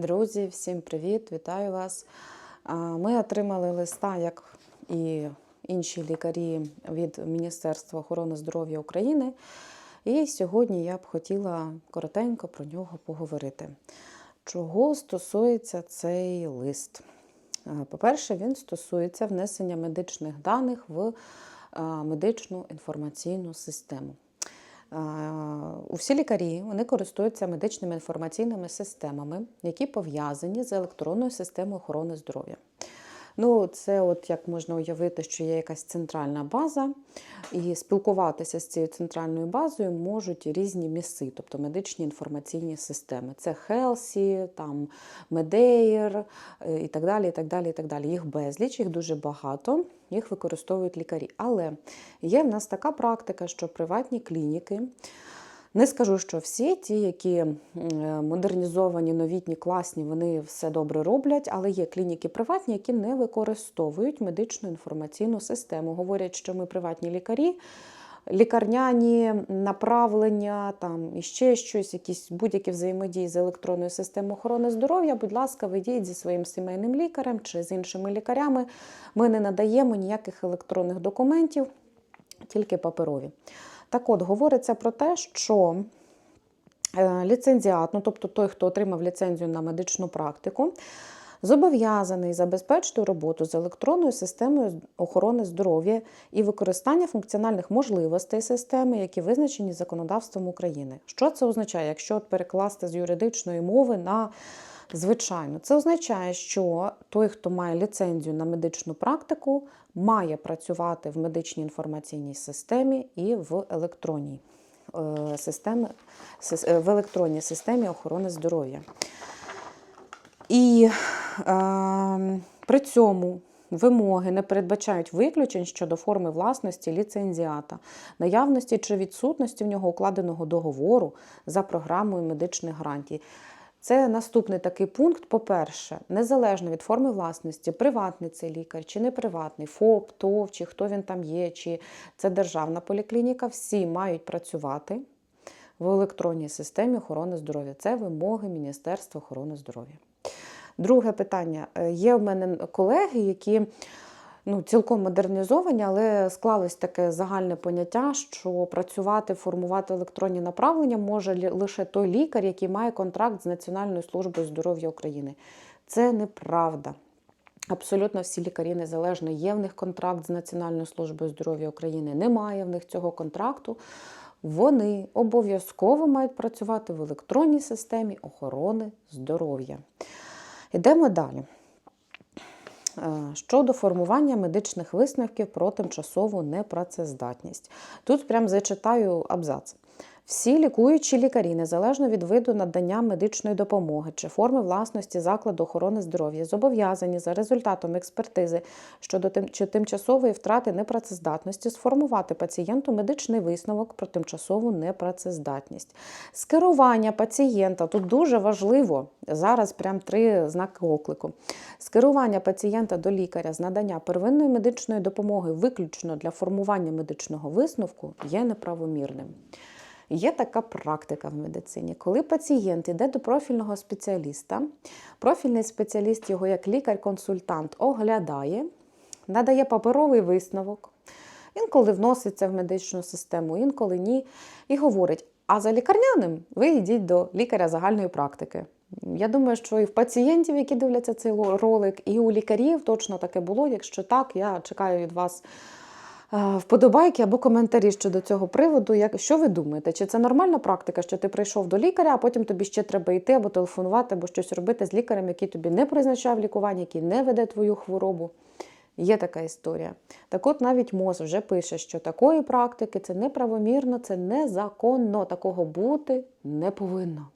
Друзі, всім привіт! Вітаю вас! Ми отримали листа, як і інші лікарі від Міністерства охорони здоров'я України. І сьогодні я б хотіла коротенько про нього поговорити. Чого стосується цей лист? По-перше, він стосується внесення медичних даних в медичну інформаційну систему. А, У всі лікарі вони користуються медичними інформаційними системами, які пов'язані з електронною системою охорони здоров'я. Ну, це от як можна уявити, що є якась центральна база, і спілкуватися з цією центральною базою можуть різні міси, тобто медичні інформаційні системи. Це Хелсі, там Медеєр і так далі. і так далі, і так далі. Їх безліч, їх дуже багато, їх використовують лікарі. Але є в нас така практика, що приватні клініки. Не скажу, що всі ті, які модернізовані, новітні, класні, вони все добре роблять, але є клініки приватні, які не використовують медичну інформаційну систему. Говорять, що ми приватні лікарі, лікарняні направлення, там і ще щось, якісь будь-які взаємодії з електронною системою охорони здоров'я. Будь ласка, ведіть зі своїм сімейним лікарем чи з іншими лікарями. Ми не надаємо ніяких електронних документів, тільки паперові. Так от, говориться про те, що ліцензіат, ну тобто той, хто отримав ліцензію на медичну практику, зобов'язаний забезпечити роботу з електронною системою охорони здоров'я і використання функціональних можливостей системи, які визначені законодавством України. Що це означає, якщо перекласти з юридичної мови на звичайно? Це означає, що той, хто має ліцензію на медичну практику, має працювати в медичній інформаційній системі і в електронній системі, в електронній системі охорони здоров'я. І е, при цьому вимоги не передбачають виключень щодо форми власності ліцензіата, наявності чи відсутності в нього укладеного договору за програмою медичних гарантій. Це наступний такий пункт. По-перше, незалежно від форми власності, приватний цей лікар чи не приватний, ФОП, ТОВ, чи хто він там є, чи це державна поліклініка, всі мають працювати в електронній системі охорони здоров'я. Це вимоги Міністерства охорони здоров'я. Друге питання. Є в мене колеги, які ну, цілком модернізовані, але склалось таке загальне поняття, що працювати, формувати електронні направлення може лише той лікар, який має контракт з Національною службою здоров'я України. Це неправда. Абсолютно всі лікарі незалежно, є в них контракт з Національною службою здоров'я України, немає в них цього контракту. Вони обов'язково мають працювати в електронній системі охорони здоров'я. Йдемо далі. Щодо формування медичних висновків про тимчасову непрацездатність. Тут прям зачитаю абзац. Всі лікуючі лікарі, незалежно від виду надання медичної допомоги чи форми власності закладу охорони здоров'я, зобов'язані за результатом експертизи щодо тим, чи тимчасової втрати непрацездатності сформувати пацієнту медичний висновок про тимчасову непрацездатність. Скерування пацієнта тут дуже важливо. Зараз прям три знаки оклику. Скерування пацієнта до лікаря з надання первинної медичної допомоги виключно для формування медичного висновку є неправомірним. Є така практика в медицині, коли пацієнт йде до профільного спеціаліста, профільний спеціаліст його як лікар-консультант оглядає, надає паперовий висновок, інколи вноситься в медичну систему, інколи ні, і говорить: а за лікарняним ви йдіть до лікаря загальної практики. Я думаю, що і в пацієнтів, які дивляться цей ролик, і у лікарів точно таке було. Якщо так, я чекаю від вас вподобайки або коментарі щодо цього приводу. Як, Що ви думаєте? Чи це нормальна практика, що ти прийшов до лікаря, а потім тобі ще треба йти або телефонувати, або щось робити з лікарем, який тобі не призначав лікування, який не веде твою хворобу? Є така історія. Так от навіть МОЗ вже пише, що такої практики це неправомірно, це незаконно, такого бути не повинно.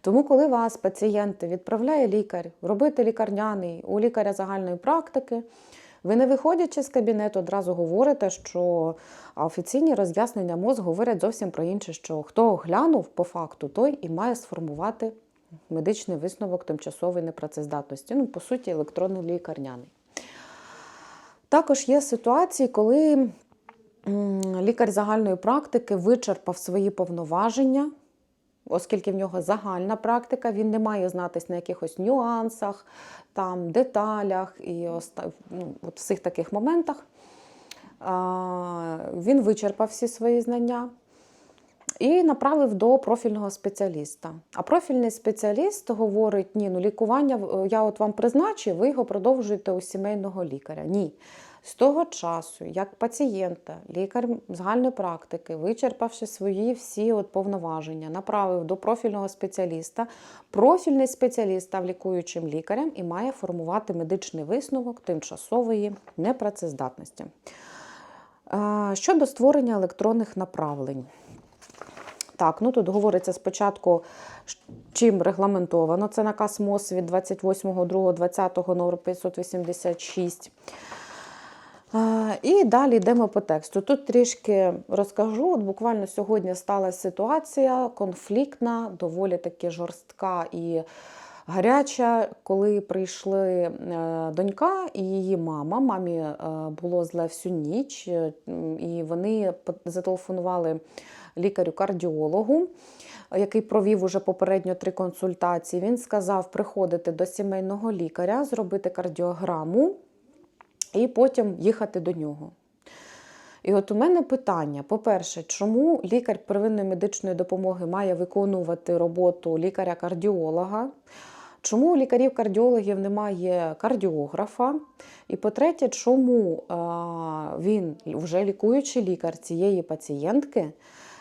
Тому, коли вас, пацієнти, відправляє лікар робити лікарняний у лікаря загальної практики, ви не виходячи з кабінету, одразу говорите, що офіційні роз'яснення МОЗ говорять зовсім про інше, що хто оглянув по факту, той і має сформувати медичний висновок тимчасової непрацездатності. Ну, по суті, електронний лікарняний. Також є ситуації, коли лікар загальної практики вичерпав свої повноваження оскільки в нього загальна практика, він не має знатись на якихось нюансах, там, деталях і ну, от всіх таких моментах. А, Він вичерпав всі свої знання і направив до профільного спеціаліста. А профільний спеціаліст говорить: ні, ну лікування я от вам призначив, ви його продовжуєте у сімейного лікаря. Ні. З того часу, як пацієнта, лікар загальної практики, вичерпавши свої всі от повноваження, направив до профільного спеціаліста, профільний спеціаліст став лікуючим лікарем і має формувати медичний висновок тимчасової непрацездатності. Щодо створення електронних направлень. Так, ну тут говориться спочатку, чим регламентовано. Це наказ МОЗ від 28.02.20 номер 586. І далі йдемо по тексту. Тут трішки розкажу. От буквально сьогодні сталася ситуація конфліктна, доволі таки жорстка і гаряча, коли прийшли е, донька і її мама. Мамі е, було зле всю ніч, е, і вони зателефонували лікарю-кардіологу. Який провів уже попередньо три консультації, він сказав приходити до сімейного лікаря, зробити кардіограму, і потім їхати до нього. І от у мене питання: по-перше, чому лікар первинної медичної допомоги має виконувати роботу лікаря-кардіолога? Чому у лікарів-кардіологів немає кардіографа? І по-третє, чому він, вже лікуючий лікар цієї пацієнтки,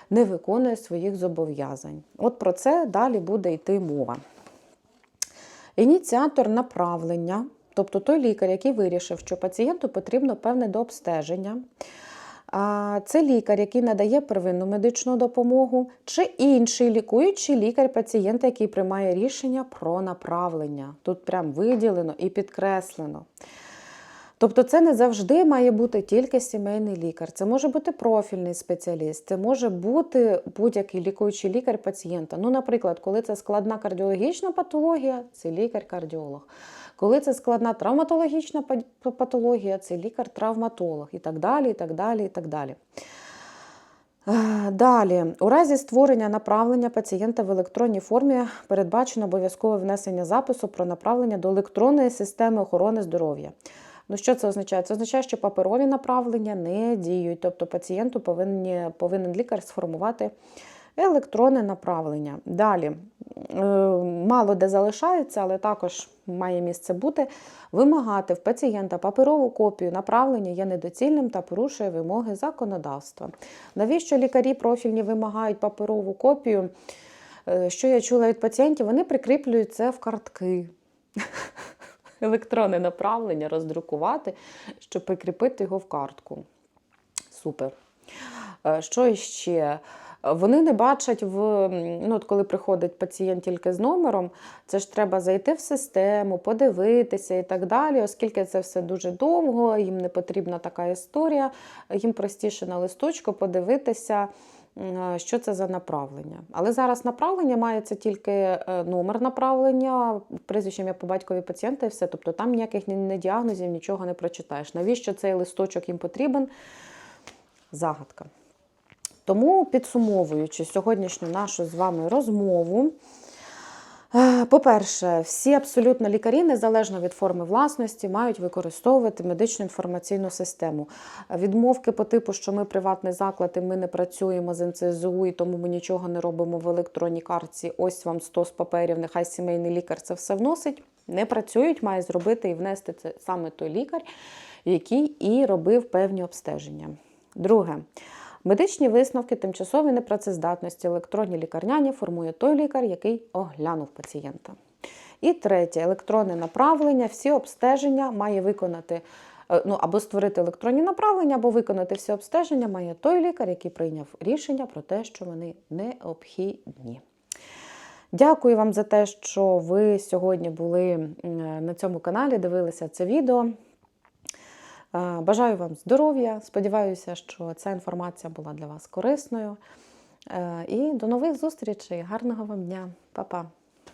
не виконує своїх зобов'язань? От про це далі буде йти мова. Ініціатор направлення, тобто той лікар, який вирішив, що пацієнту потрібно певне дообстеження, це лікар, який надає первинну медичну допомогу, чи інший лікуючий лікар пацієнта, який приймає рішення про направлення. Тут прям виділено і підкреслено. Тобто це не завжди має бути тільки сімейний лікар. Це може бути профільний спеціаліст, це може бути будь-який лікуючий лікар пацієнта. Ну, наприклад, коли це складна кардіологічна патологія, це лікар-кардіолог. Коли це складна травматологічна патологія, це лікар-травматолог і так далі, і так далі, і так далі. Е, Далі, у разі створення направлення пацієнта в електронній формі передбачено обов'язкове внесення запису про направлення до електронної системи охорони здоров'я. Ну, що це означає? Це означає, що паперові направлення не діють, тобто пацієнту повинні, повинен лікар сформувати електронне направлення. Далі, е, мало де залишається, але також має місце бути. Вимагати в пацієнта паперову копію направлення є недоцільним та порушує вимоги законодавства. Навіщо лікарі профільні вимагають паперову копію? Е, Що я чула від пацієнтів, вони прикріплюють це в картки. Електронне направлення роздрукувати, щоб прикріпити його в картку. Супер. Е, Що іще? Вони не бачать в ну, от коли приходить пацієнт тільки з номером, це ж треба зайти в систему, подивитися і так далі, оскільки це все дуже довго, їм не потрібна така історія, їм простіше на листочку подивитися, що це за направлення. Але зараз направлення мається тільки е, номер направлення, прізвище ім'я по батькові пацієнта і все. Тобто там ніяких ні- ні діагнозів, нічого не прочитаєш. Навіщо цей листочок їм потрібен? Загадка. Тому, підсумовуючи сьогоднішню нашу з вами розмову, е, по-перше, всі абсолютно лікарі, незалежно від форми власності, мають використовувати медичну інформаційну систему. Відмовки по типу, що ми приватний заклад і ми не працюємо з НЦЗУ, і тому ми нічого не робимо в електронній картці. Ось вам 100 з паперів, нехай сімейний лікар це все вносить. Не працюють, має зробити і внести це саме той лікар, який і робив певні обстеження. Друге. Медичні висновки тимчасової непрацездатності електронні лікарняні формує той лікар, який оглянув пацієнта. І третє електронне направлення. Всі обстеження має виконати е, ну, або створити електронні направлення, або виконати всі обстеження має той лікар, який прийняв рішення про те, що вони необхідні. Дякую вам за те, що ви сьогодні були на цьому каналі, дивилися це відео. Бажаю вам здоров'я. Сподіваюся, що ця інформація була для вас корисною. Е, І до нових зустрічей. Гарного вам дня, Па-па!